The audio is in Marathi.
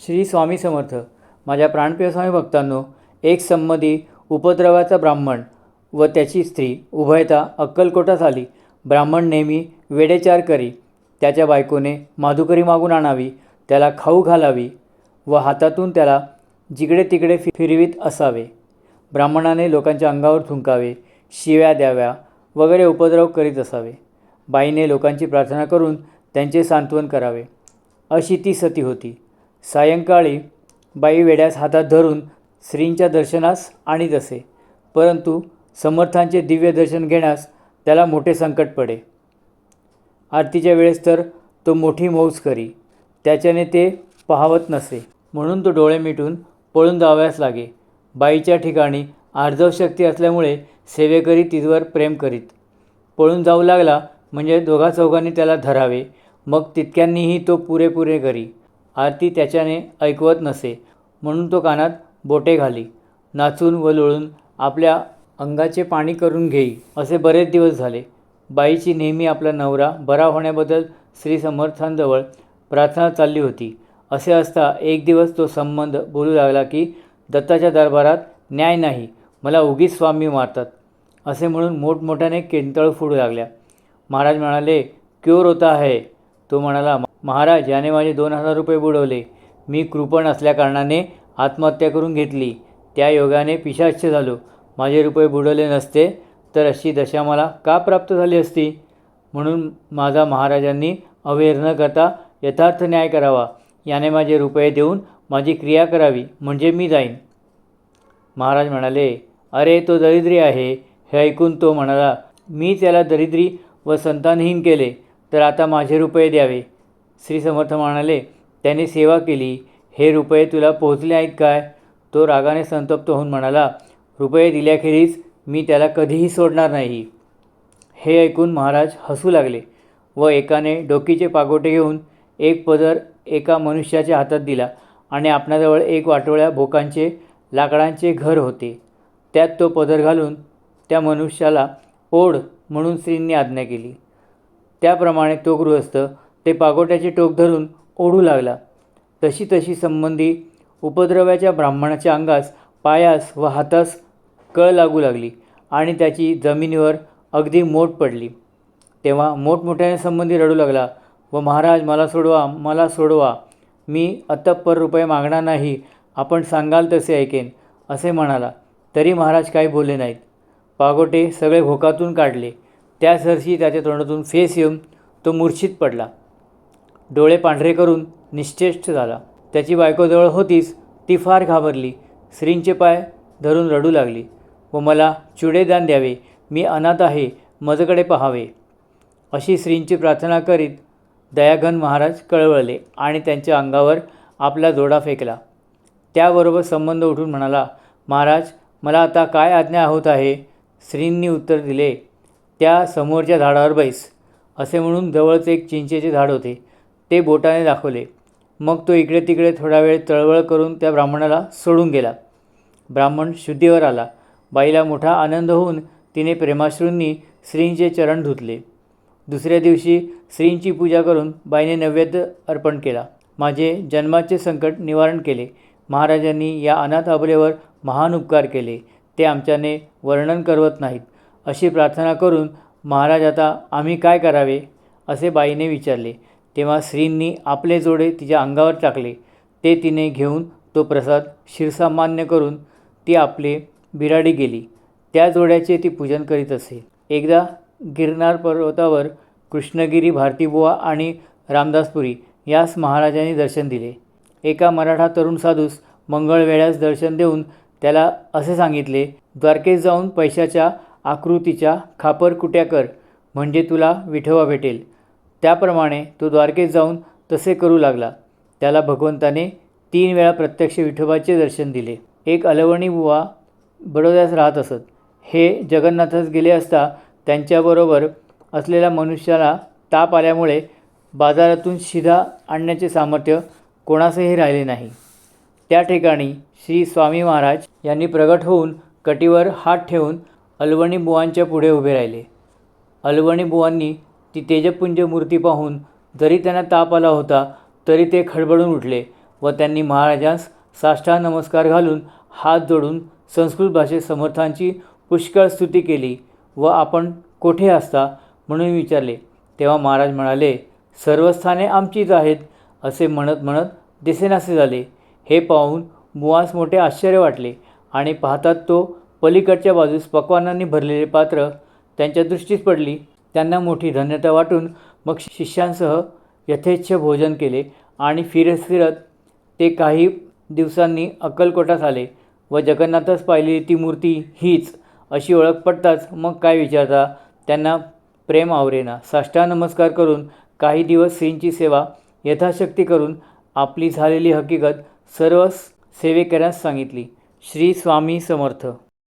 श्री स्वामी समर्थ. माझ्या प्राणप्रिय स्वामी भक्तांनो एक संमती उपद्रवाचा ब्राह्मण व त्याची स्त्री उभयता अक्कलकोटा आली ब्राह्मण नेहमी वेडेचार करी त्याच्या बायकोने माधुकरी मागून आणावी त्याला खाऊ घालावी व हातातून त्याला जिकडे तिकडे फि फिरवीत असावे. ब्राह्मणाने लोकांच्या अंगावर थुंकावे शिव्या द्याव्या वगैरे उपद्रव करीत असावे. बाईने लोकांची प्रार्थना करून त्यांचे सांत्वन करावे. अशी ती सती होती. सायंकाळी बाई वेड्यास हातात धरून श्रींच्या दर्शनास आणीत असे. परंतु समर्थांचे दिव्य दर्शन घेण्यास त्याला मोठे संकट पडे. आरतीच्या वेळेस तर तो मोठी मौज करी. त्याच्याने ते पाहवत नसे. म्हणून तो डोळे मिटून पळून जावयास लागे. बाईच्या ठिकाणी आर्जव शक्ती असल्यामुळे सेवेकरी तिथवर प्रेम करीत. पळून जाऊ लागला म्हणजे दोघा चौघांनी त्याला धरावे. मग तितक्यांनीही तो पुरेपुरे करी आरती त्याच्याने ऐकवत नसे. म्हणून तो कानात बोटे घाली. नाचून व लोळून आपल्या अंगाचे पाणी करून घेई असे बरेच दिवस झाले. बाईची नेहमी आपला नवरा बरा होण्याबद्दल श्री समर्थांजवळ प्रार्थना चालली होती. असे असता एक दिवस तो संबंध बोलू लागला की दत्ताच्या दरबारात न्याय नाही मला उगीच स्वामी मारतात. असे म्हणून मोठमोठ्याने केंतळ फोडू लागल्या. महाराज म्हणाले क्योर होता आहे तो म्हणाला महाराज याने माझे दोन हजार रुपये बुडवले. मी कृपण असल्याकारणाने आत्महत्या करून घेतली. त्या योगाने पिशाच्छ झालो. माझे रुपये बुडवले नसते तर अशी दशा मला का प्राप्त झाली असती? म्हणून माझा महाराजांनी अवेर न करता यथार्थ न्याय करावा. याने माझे रुपये देऊन माझी क्रिया करावी म्हणजे मी जाईन. महाराज म्हणाले अरे तो दरिद्री आहे. हे ऐकून तो म्हणाला मी त्याला दरिद्री व संतानहीन केले तर आता माझे रुपये द्यावे. श्री समर्थ म्हणाले त्याने सेवा केली. हे रुपये तुला पोहोचले आहेत काय? तो रागाने संतप्त होऊन म्हणाला रुपये दिल्याखेरीज मी त्याला कधीही सोडणार नाही. हे ऐकून महाराज हसू लागले व एकाने डोकीचे पागोटे घेऊन एक पदर एका मनुष्याच्या हातात दिला आणि आपणाजवळ एक वाटोळ्या भोकांचे लाकडांचे घर होते. त्यात तो पदर घालून त्या मनुष्याला ओढ म्हणून श्रींनी आज्ञा केली. त्याप्रमाणे तो गृहस्थ ते पागोट्याचे टोक धरून ओढू लागला. तशी तशी संबंधी उपद्रव्याच्या ब्राह्मणाच्या अंगास पायास व हातास कळ लागू लागली आणि त्याची जमिनीवर अगदी मोठ पडली. तेव्हा मोठमोठ्याने संबंधी रडू लागला व महाराज मला सोडवा मला सोडवा. मी अतप्पर रुपये मागणार नाही. आपण सांगाल तसे ऐकेन असे म्हणाला. तरी महाराज काही बोलले नाहीत. पागोटे सगळे भोकातून काढले. त्या सरशी त्याच्या तोंडातून फेस येऊन तो मूर्छित पडला. डोळे पांढरे करून निश्चेष्ट झाला. त्याची बायकोजवळ होतीच ती फार घाबरली. श्रींचे पाय धरून रडू लागली. व मला चुडेदान द्यावे. मी अनाथ आहे. मजकडे पहावे. अशी श्रींची प्रार्थना करीत दयाघन महाराज कळवळले आणि त्यांच्या अंगावर आपला जोडा फेकला. त्याबरोबर संबंध उठून म्हणाला महाराज मला आता काय आज्ञा होत आहे? श्रींनी उत्तर दिले त्या समोरच्या झाडावर बैस. असे म्हणून जवळच एक चिंचेचे झाड होते. ते बोटाने दाखवले. मग तो इकडे तिकडे थोडा वेळ तळवळ करून त्या ब्राह्मणाला सोडून गेला. ब्राह्मण शुद्धीवर आला. बाईला मोठा आनंद होऊन तिने प्रेमाश्रूंनी श्रींचे चरण धुतले. दुसऱ्या दिवशी श्रींची पूजा करून बाईने नैवेद्य अर्पण केला. माझे जन्माचे संकट निवारण केले. महाराजांनी या अनाथ अबलेवर महान उपकार केले. ते आमच्याने वर्णन करवत नाहीत. अशी प्रार्थना करून महाराज आता आम्ही काय करावे? असे बाईने विचारले. तेव्हा श्रींनी आपले जोडे तिच्या अंगावर टाकले. ते तिने घेऊन तो प्रसाद शिरसामान्य करून ती आपले बिराडी गेली. त्या जोड्याचे ती पूजन करीत असे. एकदा गिरनार पर्वतावर कृष्णगिरी भारतीबुवा आणि रामदासपुरी यास महाराजांनी दर्शन दिले. एका मराठा तरुण साधूस मंगळवेळ्यास दर्शन देऊन त्याला असे सांगितले द्वारकेस जाऊन पैशाच्या आकृतीच्या खापर कुट्या कर म्हणजे तुला विठोबा भेटेल. त्याप्रमाणे तो द्वारकेत जाऊन तसे करू लागला. त्याला भगवंताने तीन वेळा प्रत्यक्ष विठोबाचे दर्शन दिले. एक अलवणी बुवा बडोद्यास राहत असत. हे जगन्नाथास गेले असता त्यांच्याबरोबर असलेल्या मनुष्याला ताप आल्यामुळे बाजारातून शिधा आणण्याचे सामर्थ्य कोणासही राहिले नाही. त्या ठिकाणी श्री स्वामी महाराज यांनी प्रगट होऊन कटीवर हात ठेवून अलवणी बुवांच्या पुढे उभे राहिले. अलवणी बुवांनी ती तेजपुंज मूर्ती पाहून जरी त्यांना ताप आला होता तरी ते खडबडून उठले व त्यांनी महाराजांस साष्टा नमस्कार घालून हात जोडून संस्कृत भाषेत समर्थांची पुष्कळ स्तुती केली व आपण कोठे असता म्हणून विचारले. तेव्हा महाराज म्हणाले सर्व स्थाने आमचीच आहेत असे म्हणत म्हणत दिसेनासे झाले. हे पाहून मुवास मोठे आश्चर्य वाटले आणि पाहतात तो पलीकडच्या बाजूस पक्वानांनी भरलेले पात्र त्यांच्या दृष्टीस पडली. त्यांना मोठी धन्यता वाटून मग शिष्यांसह यथेच्छ भोजन केले आणि फिरत फिरत ते काही दिवसांनी अक्कलकोटात आले व जगन्नाथच पाहिलेली ती मूर्ती हीच अशी ओळख पडताच मग काय विचारता त्यांना प्रेम आवरेना. साष्टांग नमस्कार करून काही दिवस श्रींची सेवा यथाशक्ती करून आपली झालेली हकीकत सर्व सेवेकऱ्यांस सांगितली. श्री स्वामी समर्थ.